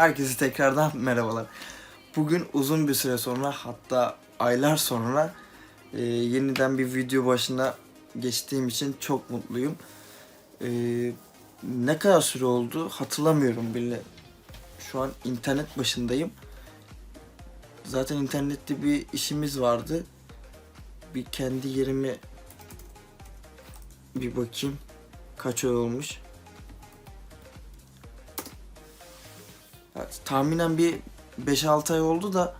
Herkese tekrardan merhabalar. Bugün uzun bir süre sonra hatta aylar sonra e, yeniden bir video başına geçtiğim için çok mutluyum. E, ne kadar süre oldu hatırlamıyorum bile. Şu an internet başındayım. Zaten internette bir işimiz vardı. Bir kendi yerimi bir bakayım. Kaç ay olmuş. Tahminen bir 5-6 ay oldu da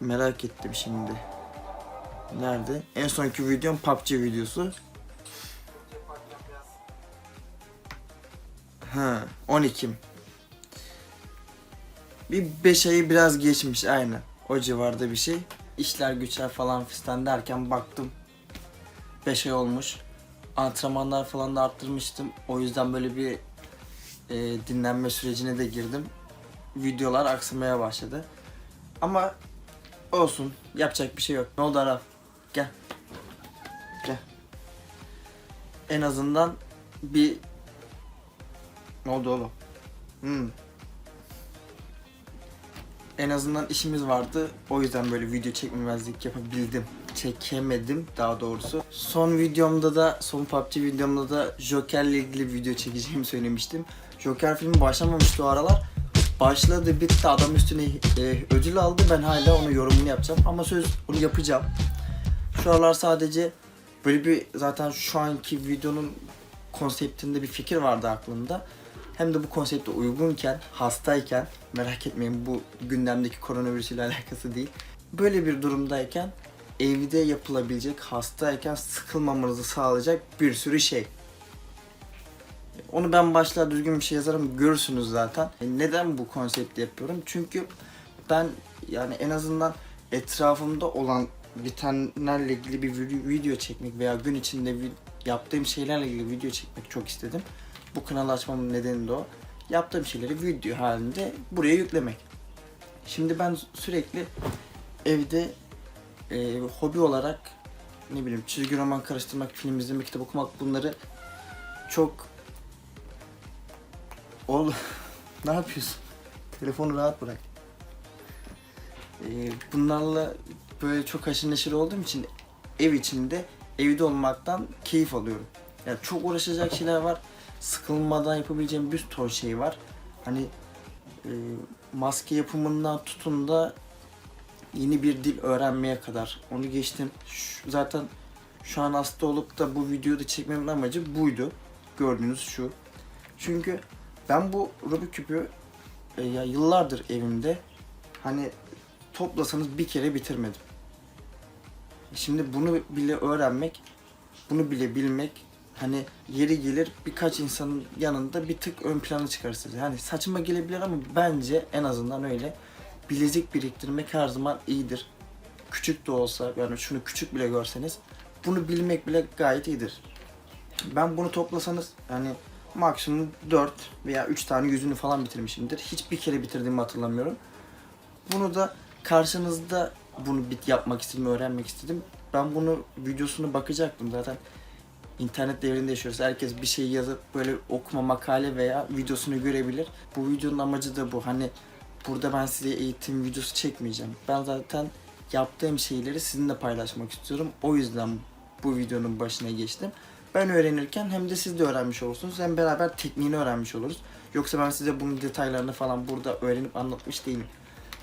merak ettim şimdi. Nerede? En sonki videom PUBG videosu. Ha, 10 Ekim. Bir 5 ayı biraz geçmiş aynen. O civarda bir şey. İşler güçler falan fistan derken baktım 5 ay olmuş. Antrenmanlar falan da arttırmıştım. O yüzden böyle bir e, dinlenme sürecine de girdim. Videolar aksamaya başladı. Ama olsun. Yapacak bir şey yok. Ne oldu Arap? Gel. Gel. En azından bir... Ne oldu oğlum? Hmm. En azından işimiz vardı. O yüzden böyle video çekmemezlik yapabildim. Çekemedim daha doğrusu. Son videomda da, son PUBG videomda da Joker'le ilgili video çekeceğimi söylemiştim. Joker filmi başlamamıştı o aralar. Başladı bitti adam üstüne e, ödül aldı ben hala onun yorumunu yapacağım ama söz onu yapacağım. Şu aralar sadece böyle bir zaten şu anki videonun konseptinde bir fikir vardı aklımda. Hem de bu konsepte uygunken, hastayken, merak etmeyin bu gündemdeki koronavirüs ile alakası değil. Böyle bir durumdayken evde yapılabilecek, hastayken sıkılmamanızı sağlayacak bir sürü şey. Onu ben başlığa düzgün bir şey yazarım görürsünüz zaten. E, Neden bu konsepti yapıyorum? Çünkü ben yani en azından etrafımda olan bitenlerle ilgili bir vi- video çekmek veya gün içinde yaptığım şeylerle ilgili video çekmek çok istedim. Bu kanalı açmamın nedeni de o. Yaptığım şeyleri video halinde buraya yüklemek. Şimdi ben sürekli evde e, hobi olarak ne bileyim çizgi roman karıştırmak, film izlemek, kitap okumak bunları çok Oğlum ne yapıyorsun? Telefonu rahat bırak. Ee, bunlarla böyle çok haşır neşir olduğum için ev içinde evde olmaktan keyif alıyorum. Yani çok uğraşacak şeyler var. Sıkılmadan yapabileceğim bir ton şey var. Hani e, maske yapımından tutun da yeni bir dil öğrenmeye kadar. Onu geçtim. Şu- zaten şu an hasta olup da bu videoyu da çekmemin amacı buydu. Gördüğünüz şu. Çünkü ben bu Rubik küpü e, ya yıllardır evimde hani toplasanız bir kere bitirmedim. Şimdi bunu bile öğrenmek, bunu bile bilmek hani yeri gelir birkaç insanın yanında bir tık ön plana çıkarırsınız. Yani saçma gelebilir ama bence en azından öyle bilezik biriktirmek her zaman iyidir. Küçük de olsa yani şunu küçük bile görseniz bunu bilmek bile gayet iyidir. Ben bunu toplasanız yani maksimum 4 veya 3 tane yüzünü falan bitirmişimdir. Hiçbir kere bitirdiğimi hatırlamıyorum. Bunu da karşınızda bunu bit yapmak istedim, öğrenmek istedim. Ben bunu videosunu bakacaktım zaten. İnternet devrinde yaşıyoruz. Herkes bir şey yazıp böyle okuma makale veya videosunu görebilir. Bu videonun amacı da bu. Hani burada ben size eğitim videosu çekmeyeceğim. Ben zaten yaptığım şeyleri sizinle paylaşmak istiyorum. O yüzden bu videonun başına geçtim. Ben öğrenirken hem de siz de öğrenmiş olursunuz. Hem beraber tekniğini öğrenmiş oluruz. Yoksa ben size bunun detaylarını falan burada öğrenip anlatmış değilim.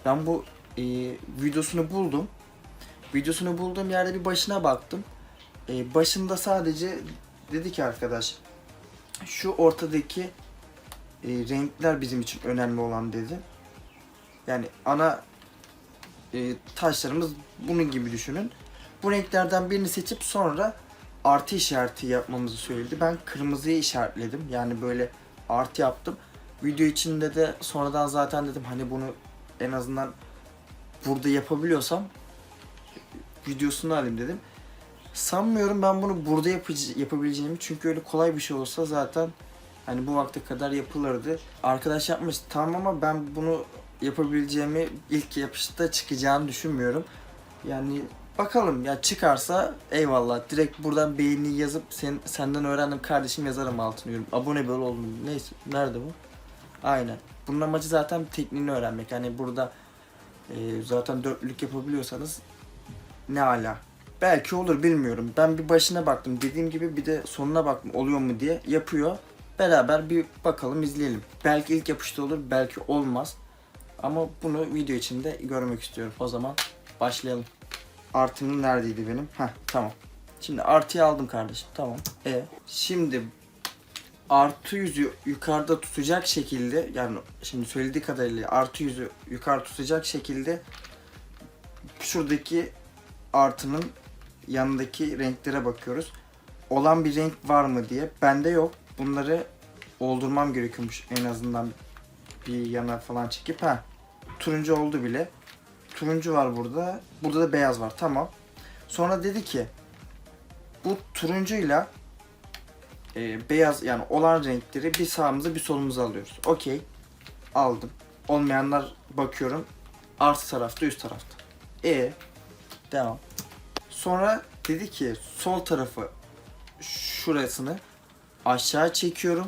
Ben bu e, videosunu buldum. Videosunu bulduğum yerde bir başına baktım. E, başında sadece dedi ki arkadaş şu ortadaki e, renkler bizim için önemli olan dedi. Yani ana e, taşlarımız bunun gibi düşünün. Bu renklerden birini seçip sonra artı işareti yapmamızı söyledi. Ben kırmızıyı işaretledim. Yani böyle artı yaptım. Video içinde de sonradan zaten dedim hani bunu en azından burada yapabiliyorsam videosunu alayım dedim. Sanmıyorum ben bunu burada yapıcı, yapabileceğimi çünkü öyle kolay bir şey olsa zaten hani bu vakte kadar yapılırdı. Arkadaş yapmış tamam ama ben bunu yapabileceğimi ilk yapışta çıkacağını düşünmüyorum. Yani bakalım ya çıkarsa eyvallah. Direkt buradan beğeni yazıp sen, senden öğrendim kardeşim yazarım altına yorum. Abone bol oldum. Neyse nerede bu? Aynen. Bunun amacı zaten tekniğini öğrenmek. Yani burada e, zaten dörtlük yapabiliyorsanız ne ala. Belki olur bilmiyorum. Ben bir başına baktım. Dediğim gibi bir de sonuna baktım oluyor mu diye. Yapıyor. Beraber bir bakalım izleyelim. Belki ilk yapışta olur belki olmaz. Ama bunu video içinde görmek istiyorum. O zaman başlayalım. Artımın neredeydi benim? Heh tamam. Şimdi artıyı aldım kardeşim. Tamam. E şimdi artı yüzü yukarıda tutacak şekilde yani şimdi söylediği kadarıyla artı yüzü yukarı tutacak şekilde şuradaki artının yanındaki renklere bakıyoruz. Olan bir renk var mı diye. Bende yok. Bunları oldurmam gerekiyormuş en azından bir yana falan çekip ha turuncu oldu bile. Turuncu var burada. Burada da beyaz var. Tamam. Sonra dedi ki bu turuncuyla e, beyaz yani olan renkleri bir sağımıza bir solumuza alıyoruz. Okey. Aldım. Olmayanlar bakıyorum. Artı tarafta üst tarafta. E devam. Sonra dedi ki sol tarafı şurasını aşağı çekiyorum.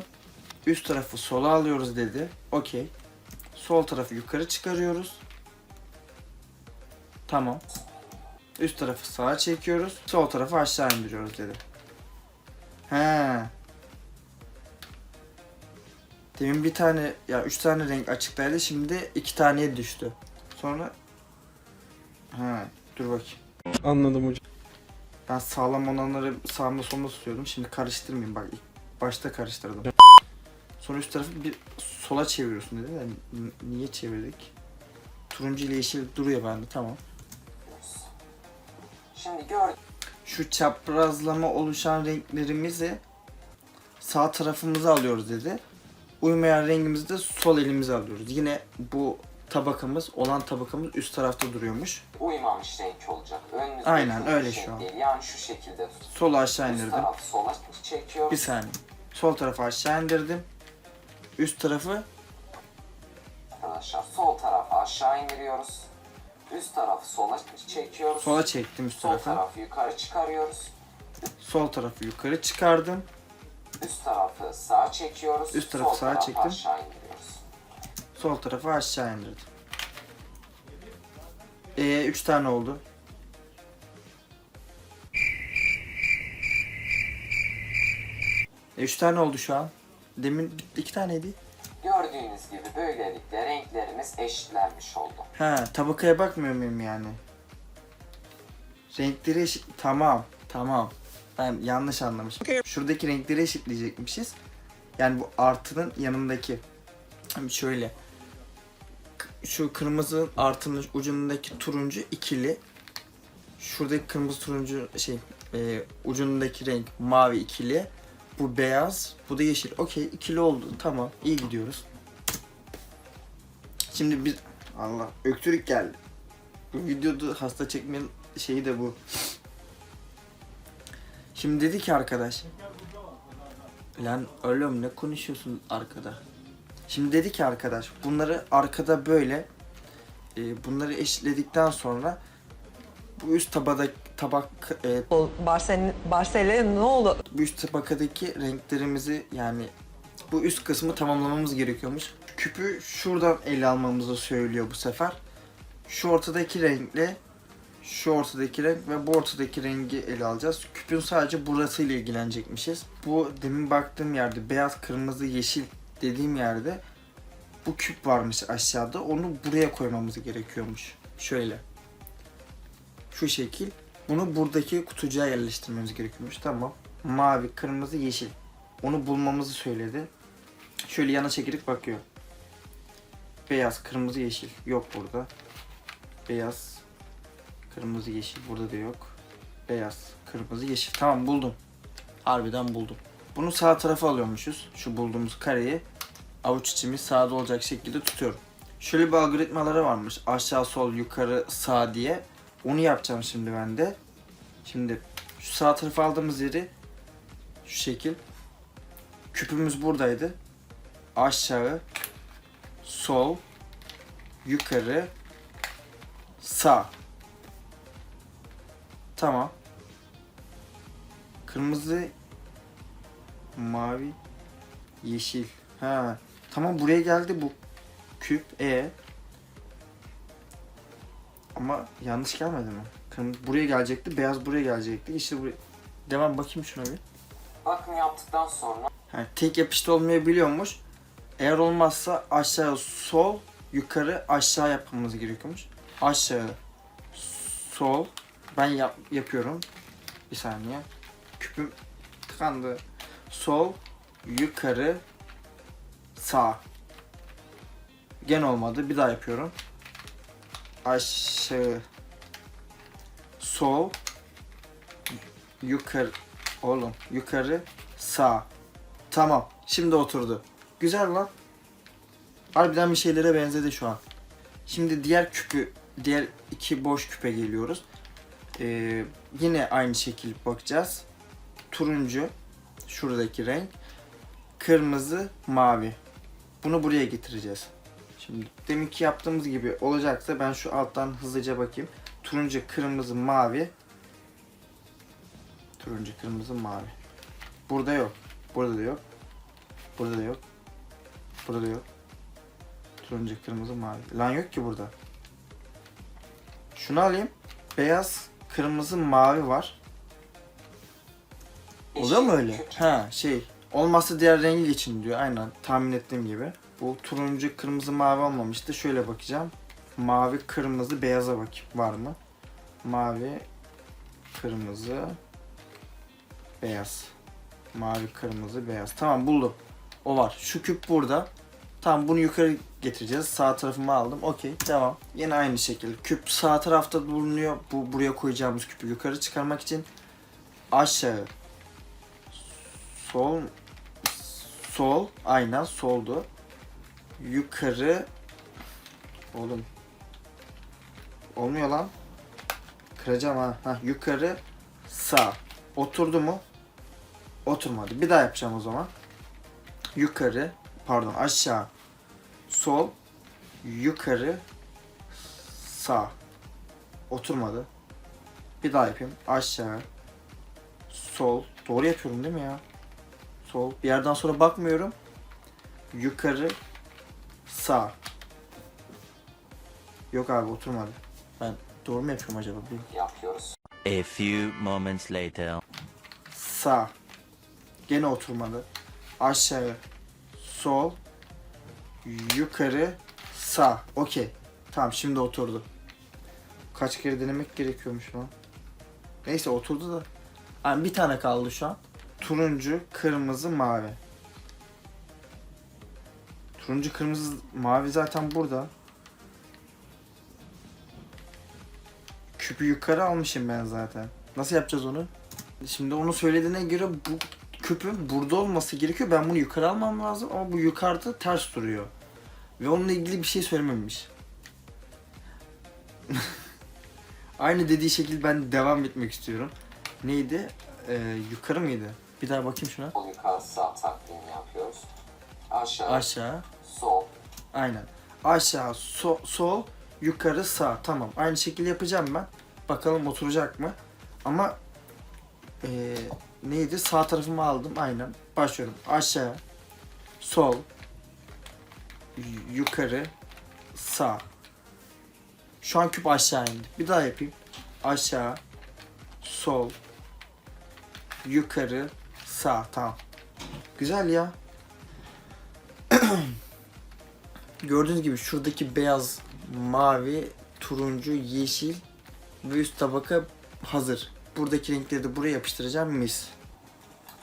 Üst tarafı sola alıyoruz dedi. Okey. Sol tarafı yukarı çıkarıyoruz. Tamam. Üst tarafı sağa çekiyoruz. Sol tarafı aşağı indiriyoruz dedi. He. Demin bir tane ya üç tane renk açıktaydı. Şimdi iki taneye düştü. Sonra He. Dur bakayım. Anladım hocam. Ben sağlam olanları sağımda solumda tutuyordum. Şimdi karıştırmayayım bak. başta karıştırdım. Sonra üst tarafı bir sola çeviriyorsun dedi de n- niye çevirdik? Turuncu ile yeşil duruyor bende tamam. Şimdi gör Şu çaprazlama oluşan renklerimizi sağ tarafımıza alıyoruz dedi. Uymayan rengimizi de sol elimize alıyoruz. Yine bu tabakamız olan tabakamız üst tarafta duruyormuş. uymamış renk olacak. Önünüzdeki Aynen, öyle şu an. Değil. Yani şu şekilde tut. Sola aşağı Üst indirdim. taraf sola çekiyor. Bir saniye. Sol tarafı aşağı indirdim. Üst tarafı Arkadaşlar sol tarafı aşağı indiriyoruz. Üst tarafı sola çekiyoruz. sola çektim üst Sol tarafı. tarafı yukarı çıkarıyoruz. Sol tarafı yukarı çıkardım. Üst tarafı sağa çekiyoruz. Üst tarafı Sol sağa tarafı çektim. aşağı indiriyoruz. Sol tarafı aşağı indirdim. Ee, üç tane oldu. E, üç tane oldu şu an. Demin iki taneydi. Gördüğünüz gibi böylelikle renklerimiz eşitlenmiş oldu. Ha, tabakaya bakmıyor muyum yani? Renkleri eşit... Tamam, tamam. Ben yanlış anlamışım. Şuradaki renkleri eşitleyecekmişiz. Yani bu artının yanındaki. Hani şöyle. Şu kırmızı artının ucundaki turuncu ikili. Şuradaki kırmızı turuncu şey e, ucundaki renk mavi ikili. Bu beyaz, bu da yeşil. Okey, ikili oldu. Tamam, iyi gidiyoruz. Şimdi biz Allah öksürük geldi. Bu videoda hasta çekmenin şeyi de bu. Şimdi dedi ki arkadaş. Lan oğlum ne konuşuyorsun arkada? Şimdi dedi ki arkadaş bunları arkada böyle e, bunları eşitledikten sonra bu üst tabada tabak e, Barcelona, Barcelona ne oldu? bu üst tabakadaki renklerimizi yani bu üst kısmı tamamlamamız gerekiyormuş. Küpü şuradan ele almamızı söylüyor bu sefer. Şu ortadaki renkle şu ortadaki renk ve bu ortadaki rengi ele alacağız. Küpün sadece burasıyla ilgilenecekmişiz. Bu demin baktığım yerde beyaz, kırmızı, yeşil dediğim yerde bu küp varmış aşağıda. Onu buraya koymamız gerekiyormuş. Şöyle. Şu şekil. Bunu buradaki kutucuğa yerleştirmemiz gerekiyormuş. Tamam. Mavi, kırmızı, yeşil. Onu bulmamızı söyledi. Şöyle yana çekilip bakıyor. Beyaz, kırmızı, yeşil. Yok burada. Beyaz, kırmızı, yeşil. Burada da yok. Beyaz, kırmızı, yeşil. Tamam buldum. Harbiden buldum. Bunu sağ tarafa alıyormuşuz. Şu bulduğumuz kareyi avuç içimi sağda olacak şekilde tutuyorum. Şöyle bir algoritmaları varmış. Aşağı, sol, yukarı, sağ diye. Onu yapacağım şimdi ben de. Şimdi şu sağ tarafa aldığımız yeri şu şekil. Küpümüz buradaydı. Aşağı, sol, yukarı, sağ. Tamam. Kırmızı, mavi, yeşil. Ha. Tamam buraya geldi bu küp. E. Ama yanlış gelmedi mi? Kırmızı buraya gelecekti, beyaz buraya gelecekti. İşte buraya. Devam bakayım şuna bir. Bakım yaptıktan sonra Ha, tek yapışta olmayabiliyormuş. Eğer olmazsa aşağı sol, yukarı aşağı yapmamız gerekiyormuş. Aşağı, sol. Ben yap, yapıyorum. Bir saniye. Küpüm tıkandı. Sol, yukarı, sağ. Gene olmadı. Bir daha yapıyorum. Aşağı, sol, yukarı, oğlum yukarı, sağ. Tamam. Şimdi oturdu. Güzel lan. Harbiden bir şeylere benzedi şu an. Şimdi diğer küpü, diğer iki boş küpe geliyoruz. Ee, yine aynı şekil bakacağız. Turuncu, şuradaki renk. Kırmızı, mavi. Bunu buraya getireceğiz. Şimdi deminki yaptığımız gibi olacaksa ben şu alttan hızlıca bakayım. Turuncu, kırmızı, mavi. Turuncu, kırmızı, mavi. Burada yok. Burada da yok. Burada da yok. Burada da yok. Turuncu, kırmızı, mavi. Lan yok ki burada. Şunu alayım. Beyaz, kırmızı, mavi var. Oluyor mu öyle? Ha şey. Olmazsa diğer rengi geçin diyor. Aynen tahmin ettiğim gibi. Bu turuncu, kırmızı, mavi olmamıştı. Şöyle bakacağım. Mavi, kırmızı, beyaza bakayım. Var mı? Mavi, kırmızı, beyaz. Mavi, kırmızı, beyaz. Tamam buldum. O var. Şu küp burada. Tamam bunu yukarı getireceğiz. Sağ tarafımı aldım. Okey devam. Yine aynı şekilde. Küp sağ tarafta bulunuyor. Bu buraya koyacağımız küpü yukarı çıkarmak için aşağı sol sol aynen soldu. Yukarı oğlum olmuyor lan. Kıracağım ha. ha. Yukarı sağ. Oturdu mu? Oturmadı. Bir daha yapacağım o zaman. Yukarı, pardon aşağı, sol, yukarı, sağ. Oturmadı. Bir daha yapayım. Aşağı, sol. Doğru yapıyorum değil mi ya? Sol. Bir yerden sonra bakmıyorum. Yukarı, sağ. Yok abi oturmadı. Ben doğru mu yapıyorum acaba? Bir yapıyoruz. A few moments later. sağ. Gene oturmadı. Aşağı, sol, yukarı, sağ. Okey. Tamam şimdi oturdu. Kaç kere denemek gerekiyormuş lan. Neyse oturdu da. Yani bir tane kaldı şu an. Turuncu, kırmızı, mavi. Turuncu, kırmızı, mavi zaten burada. Küpü yukarı almışım ben zaten. Nasıl yapacağız onu? Şimdi onu söylediğine göre bu küpün burada olması gerekiyor. Ben bunu yukarı almam lazım ama bu yukarıda ters duruyor. Ve onunla ilgili bir şey söylememiş. Aynı dediği şekilde ben devam etmek istiyorum. Neydi? Ee, yukarı mıydı? Bir daha bakayım şuna. Yukarı sağ takvimi yapıyoruz. Aşağı, Aşağı. sol, Aynen. Aşağı, so- sol, yukarı, sağ. Tamam. Aynı şekilde yapacağım ben. Bakalım oturacak mı? Ama eee, neydi? Sağ tarafımı aldım. Aynen. Başlıyorum. Aşağı, sol, yukarı, sağ. Şu an küp aşağı indi. Bir daha yapayım. Aşağı, sol, yukarı, sağ. Tamam. Güzel ya. Gördüğünüz gibi şuradaki beyaz, mavi, turuncu, yeşil ve üst tabaka hazır. Buradaki renkleri de buraya yapıştıracağım mis.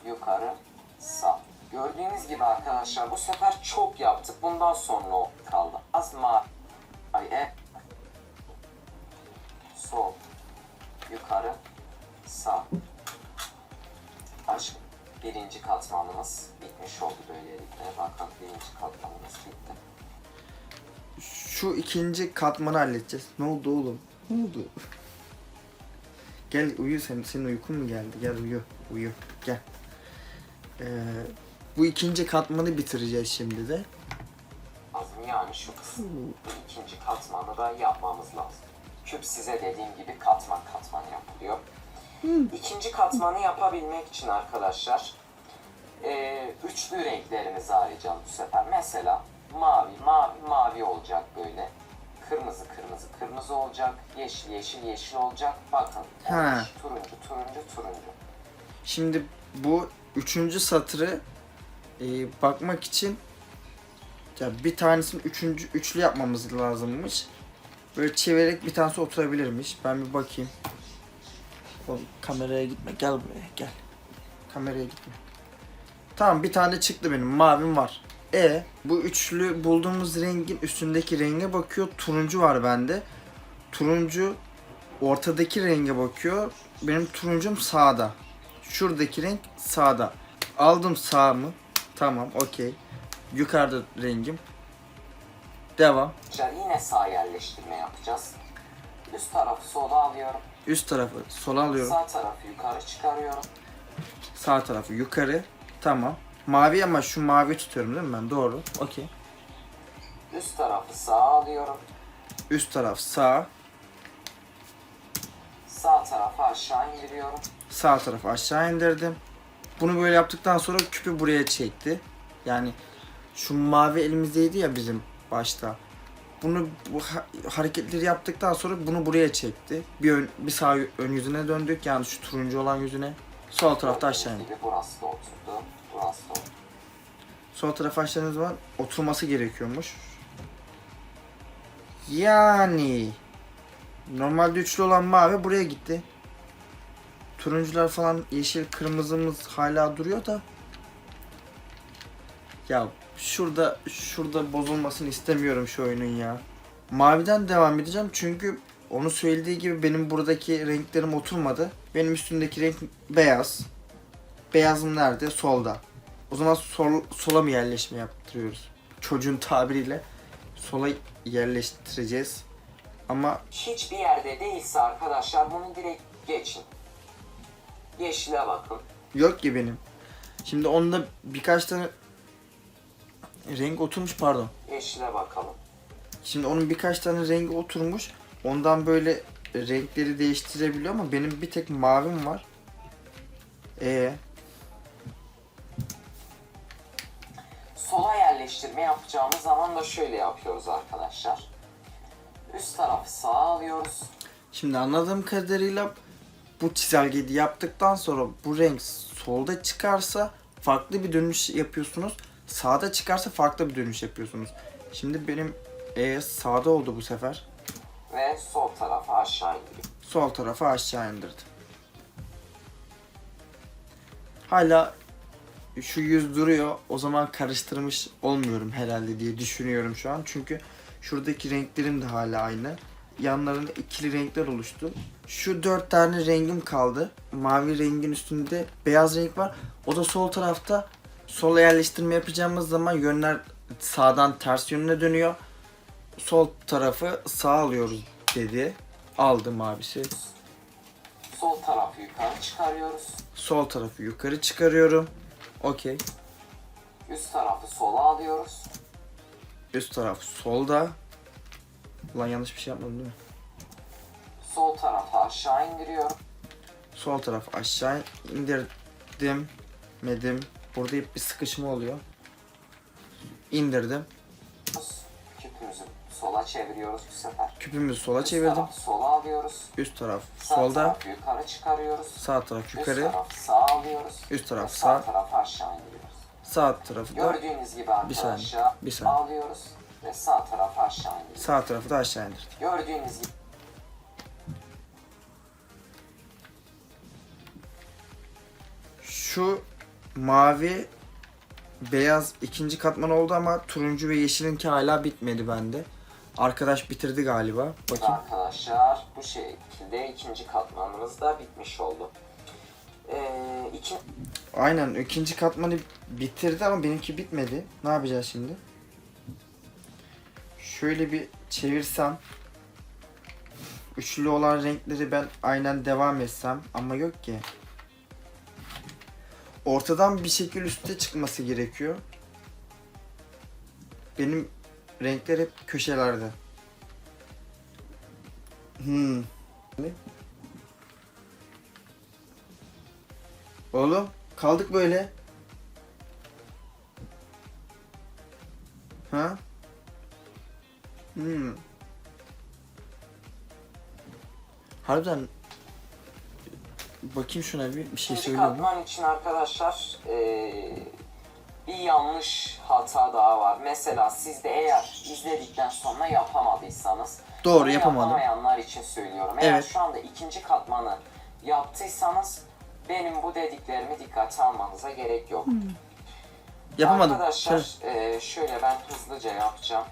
yukarı, sağ. Gördüğünüz gibi arkadaşlar bu sefer çok yaptık. Bundan sonra o kaldı. Az mavi, e, sol, yukarı, sağ. Aşk birinci katmanımız bitmiş oldu böylelikle. Bakın birinci katmanımız bitti. Şu ikinci katmanı halledeceğiz. Ne oldu oğlum? Ne oldu? Gel uyu sen. Senin uykun mu geldi? Gel uyu. Uyu. Gel. Ee, bu ikinci katmanı bitireceğiz şimdi de. lazım. Yani şu kısım. Bu ikinci katmanı da yapmamız lazım. Küp size dediğim gibi katman katman yapılıyor. İkinci katmanı yapabilmek için arkadaşlar 3 üçlü renklerimizi arayacağız bu sefer. Mesela mavi, mavi, mavi olacak böyle. Kırmızı, kırmızı, kırmızı olacak. Yeşil, yeşil, yeşil olacak. Bakın. Ha. Turuncu, turuncu, turuncu. Şimdi bu üçüncü satırı e, bakmak için ya bir tanesini üçüncü üçlü yapmamız lazımmış. Böyle çevirerek bir tanesi oturabilirmiş. Ben bir bakayım. Oğlum kameraya gitme. Gel buraya gel. Kameraya gitme. Tamam bir tane çıktı benim. Mavim var. E bu üçlü bulduğumuz rengin üstündeki renge bakıyor. Turuncu var bende. Turuncu ortadaki renge bakıyor. Benim turuncum sağda. Şuradaki renk sağda. Aldım sağ mı? Tamam okey. Yukarıda rengim. Devam. Yine sağ yerleştirme yapacağız. Üst tarafı sola alıyorum. Üst tarafı sola alıyorum. Sağ tarafı yukarı çıkarıyorum. Sağ tarafı yukarı. Tamam. Mavi ama şu mavi tutuyorum değil mi ben? Doğru. Okey. Üst tarafı sağa alıyorum. Üst taraf sağ. Sağ tarafı aşağı indiriyorum. Sağ tarafı aşağı indirdim. Bunu böyle yaptıktan sonra küpü buraya çekti. Yani şu mavi elimizdeydi ya bizim başta. Bunu bu ha- hareketleri yaptıktan sonra bunu buraya çekti. Bir ön, bir sağ ön yüzüne döndük. Yani şu turuncu olan yüzüne. Sol tarafta aşağı gibi burası da oturdu. Sol tarafa aşağı zaman oturması gerekiyormuş. Yani normalde üçlü olan mavi buraya gitti. Turuncular falan yeşil kırmızımız hala duruyor da. Ya şurada şurada bozulmasını istemiyorum şu oyunun ya. Maviden devam edeceğim çünkü onu söylediği gibi benim buradaki renklerim oturmadı. Benim üstündeki renk beyaz. Beyazım nerede? Solda. O zaman sol, sola mı yerleşme yaptırıyoruz? Çocuğun tabiriyle sola yerleştireceğiz. Ama Hiçbir yerde değilse arkadaşlar bunu direkt geçin. Yeşile bakın. yok ki benim. Şimdi onda birkaç tane renk oturmuş pardon. Yeşile bakalım. Şimdi onun birkaç tane rengi oturmuş. Ondan böyle renkleri değiştirebiliyor ama benim bir tek mavim var. E Sola yerleştirme yapacağımız zaman da şöyle yapıyoruz arkadaşlar. Üst tarafı sağa alıyoruz. Şimdi anladığım kadarıyla bu çizelgeyi yaptıktan sonra bu renk solda çıkarsa farklı bir dönüş yapıyorsunuz. Sağda çıkarsa farklı bir dönüş yapıyorsunuz. Şimdi benim E sağda oldu bu sefer. Ve sol tarafı aşağı indiriyoruz. Sol tarafa aşağı indirdim. Hala şu yüz duruyor. O zaman karıştırmış olmuyorum herhalde diye düşünüyorum şu an. Çünkü şuradaki renklerim de hala aynı. Yanlarında ikili renkler oluştu. Şu dört tane rengim kaldı. Mavi rengin üstünde beyaz renk var. O da sol tarafta. Sola yerleştirme yapacağımız zaman yönler sağdan ters yönüne dönüyor. Sol tarafı sağ alıyoruz dedi. Aldım abisi. Sol tarafı yukarı çıkarıyoruz. Sol tarafı yukarı çıkarıyorum. Okey. Üst tarafı sola alıyoruz. Üst taraf solda. Ulan yanlış bir şey yapmadım değil mi? Sol tarafı aşağı indiriyorum. Sol taraf aşağı indirdim. Medim. Burada hep bir sıkışma oluyor. İndirdim. Küpümüzü sola çeviriyoruz bu sefer. Küpümüzü sola Üst çevirdim. tarafı sola alıyoruz. Üst taraf Sağ solda. tarafı yukarı çıkarıyoruz. Sağ taraf Üst yukarı. tarafı sağa alıyoruz. Üst taraf sağ. Sağ tarafı aşağı indiriyoruz. Sağ tarafı da Gördüğünüz gibi Bir saniye, arkadaşlar bir saniye. alıyoruz ve sağ tarafı aşağı indiriyoruz. sağ tarafı da aşağı indirdim. Gördüğünüz gibi Şu mavi beyaz ikinci katman oldu ama turuncu ve yeşilinki hala bitmedi bende. Arkadaş bitirdi galiba. Bakayım. arkadaşlar bu şekilde ikinci katmanımız da bitmiş oldu. Ee, iki, Aynen ikinci katmanı bitirdi ama benimki bitmedi. Ne yapacağız şimdi? Şöyle bir çevirsem. Üçlü olan renkleri ben aynen devam etsem ama yok ki. Ortadan bir şekil üste çıkması gerekiyor. Benim renkler hep köşelerde. Hmm. Ne? Oğlum kaldık böyle. Ha? Hmm. Harbiden bakayım şuna bir, bir şey söylüyor mu? katman için arkadaşlar eee, bir yanlış hata daha var. Mesela siz de eğer izledikten sonra yapamadıysanız Doğru, bunu yapamadım. Yapamayanlar için söylüyorum. Eğer Evet. şu anda ikinci katmanı yaptıysanız benim bu dediklerimi dikkate almanıza gerek yok. Yapamadım. Arkadaşlar eee, şöyle ben hızlıca yapacağım.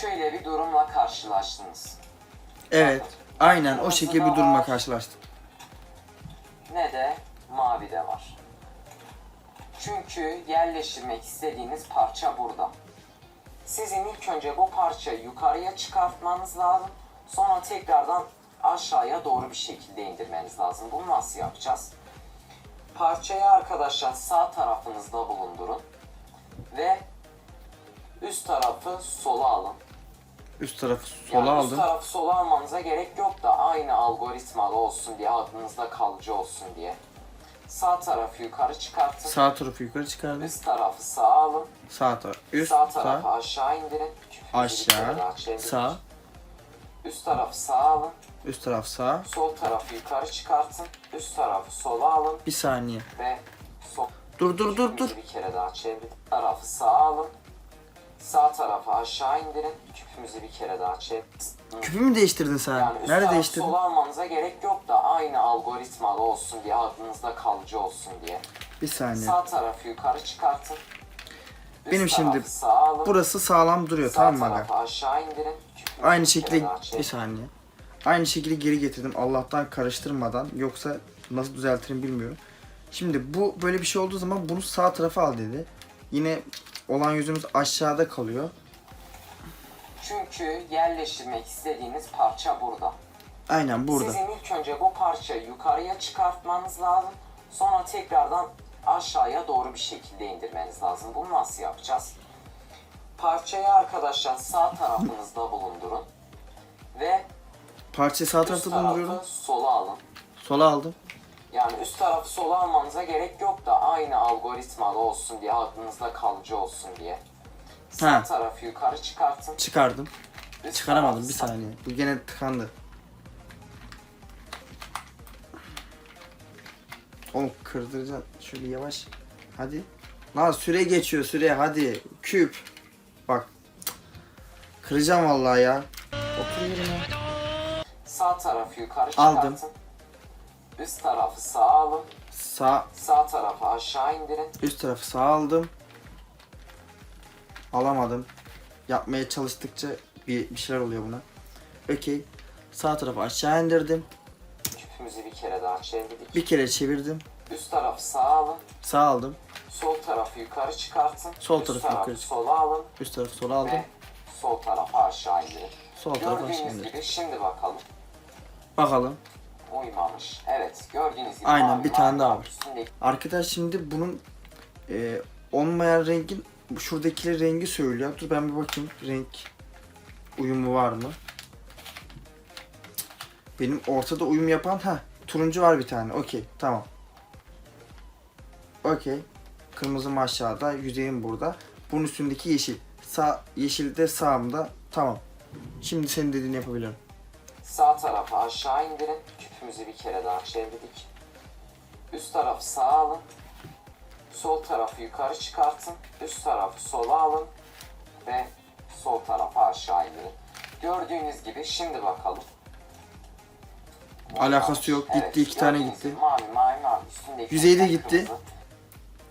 Şöyle bir durumla karşılaştınız. Evet. Aynen o Kırmızı şekilde da bir durumla var. karşılaştım. ne de mavi de var. Çünkü yerleştirmek istediğiniz parça burada. Sizin ilk önce bu parçayı yukarıya çıkartmanız lazım. Sonra tekrardan aşağıya doğru bir şekilde indirmeniz lazım. Bunu nasıl yapacağız? Parçayı arkadaşlar sağ tarafınızda bulundurun. Ve üst tarafı sola alın. Üst tarafı Yani sola üst aldım. tarafı sola almanıza gerek yok da aynı algoritmalı olsun diye, aklınızda kalıcı olsun diye. Sağ tarafı yukarı çıkartın. Sağ tarafı yukarı çıkardım. Üst tarafı sağa alın. Sağ taraf. Üst, sağ tarafı sağ, aşağı indirin. Aşağı, sağ, Üst tarafı sağa alın. üst taraf sağ. Sol tarafı yukarı çıkartın. Üst tarafı sola alın Bir saniye. ve sol Dur dur dur dur. bir kere daha çevirin. Tarafı sağa alın. Sağ tarafı aşağı indirin. Küpümüzü bir kere daha çevirin. Küpümü değiştirdin sen. Yani üst Nerede tarafı değiştirdin? sola almanıza gerek yok da aynı algoritmalı olsun diye, aklınızda kalıcı olsun diye. Bir saniye. Sağ tarafı yukarı çıkartın. Üst Benim şimdi tarafı sağa alın. Burası sağlam duruyor Sağ tamam mı aga? tarafı aşağı indirin. Aynı bir şekilde bir saniye. Aynı şekilde geri getirdim Allah'tan karıştırmadan yoksa nasıl düzeltirim bilmiyorum. Şimdi bu böyle bir şey olduğu zaman bunu sağ tarafa al dedi. Yine olan yüzümüz aşağıda kalıyor. Çünkü yerleştirmek istediğiniz parça burada. Aynen burada. Sizin ilk önce bu parçayı yukarıya çıkartmanız lazım. Sonra tekrardan aşağıya doğru bir şekilde indirmeniz lazım. Bunu nasıl yapacağız? Parçayı arkadaşlar sağ tarafınızda bulundurun. Ve Parçayı sağ tarafta bulunduruyorum. sola alın. Sola aldım. Yani üst tarafı sola almanıza gerek yok da aynı algoritmalı olsun diye, aklınızda kalıcı olsun diye. Sağ Ha. tarafı yukarı çıkartın. Çıkardım. Üst Çıkaramadım tarafı bir sağ- saniye. Bu gene tıkandı. Oğlum kırdıracaksın. Şöyle yavaş. Hadi. Lan süre geçiyor süre hadi. Küp. Bak. Kıracağım vallahi ya. Otur yerine. Sağ tarafı yukarı Aldım. Üst tarafı sağa alın. Sağ Sağ tarafı aşağı indirin. üst tarafı sağ aldım. Alamadım. Yapmaya çalıştıkça bir, bir şeyler oluyor buna. Okey. Sağ tarafı aşağı indirdim. Küpümüzü bir kere daha çevirdik. Bir kere çevirdim. Üst tarafı sağa alın. Sağ aldım. Sol tarafı yukarı çıkartın. Sol Üst tarafı tarafı yukarı sola alın. Üst tarafı sola aldım. Ve sol tarafı aşağı indirin. Sol tarafı aşağı Gördüğünüz gibi şimdi bakalım. Bakalım. Uymamış. Evet gördüğünüz gibi. Aynen, mavi, bir tane mavi, daha var. Üstündeki Arkadaş şimdi bunun e, olmayan rengin şuradaki rengi söylüyor. Dur ben bir bakayım renk uyumu var mı? Benim ortada uyum yapan ha turuncu var bir tane. Okey tamam. Okey. Kırmızım aşağıda, yüzeyim burada. Bunun üstündeki yeşil. Sağ yeşil de sağımda. Tamam. Şimdi senin dediğini yapabilirim. Sağ tarafı aşağı indirin. Küpümüzü bir kere daha çevirdik. Üst tarafı sağa alın. Sol tarafı yukarı çıkartın. Üst tarafı sola alın. Ve sol tarafı aşağı indirin. Gördüğünüz gibi şimdi bakalım. Alakası yok. Gitti, iki tane gitti. Mavi mavi mavi. Üstündeki Yüzeyde gitti. kırmızı.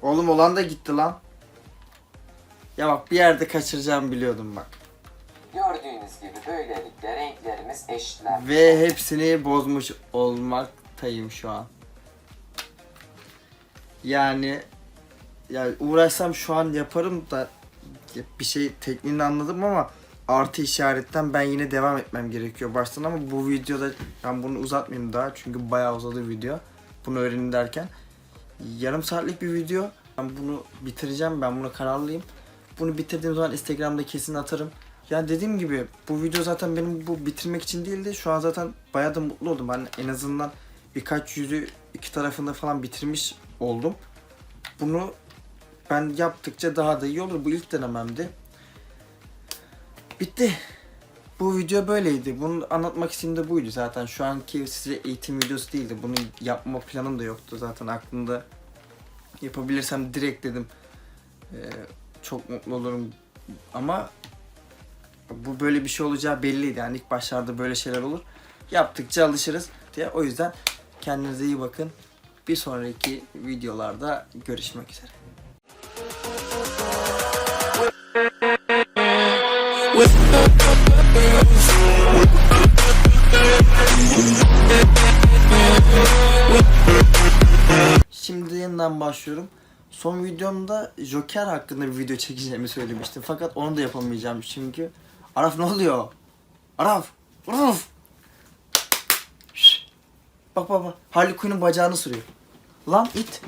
Oğlum olan da gitti lan. Ya bak bir yerde kaçıracağım biliyordum bak. Gördüğünüz gibi böylelikle renklerimiz eşitler. Ve hepsini bozmuş olmaktayım şu an. Yani ya uğraşsam şu an yaparım da bir şey tekniğini anladım ama artı işaretten ben yine devam etmem gerekiyor baştan ama bu videoda ben bunu uzatmayayım daha çünkü bayağı uzadı video. Bunu öğrenin derken yarım saatlik bir video. Ben bunu bitireceğim. Ben buna kararlıyım. Bunu bitirdiğim zaman Instagram'da kesin atarım. Ya dediğim gibi bu video zaten benim bu bitirmek için değildi. Şu an zaten bayağı da mutlu oldum. Ben en azından birkaç yüzü iki tarafında falan bitirmiş oldum. Bunu ben yaptıkça daha da iyi olur. Bu ilk denememdi. Bitti. Bu video böyleydi. Bunu anlatmak istediğim de buydu zaten. Şu anki size eğitim videosu değildi. Bunu yapma planım da yoktu zaten aklımda. Yapabilirsem direkt dedim. Ee, çok mutlu olurum. Ama bu böyle bir şey olacağı belliydi. Yani ilk başlarda böyle şeyler olur. Yaptıkça alışırız diye. O yüzden kendinize iyi bakın. Bir sonraki videolarda görüşmek üzere. Şimdi yeniden başlıyorum. Son videomda Joker hakkında bir video çekeceğimi söylemiştim. Fakat onu da yapamayacağım çünkü. Araf ne oluyor? Araf! Araf! Şşş! Bak bak bak. Harley Quinn'in bacağını sürüyor. Lan it!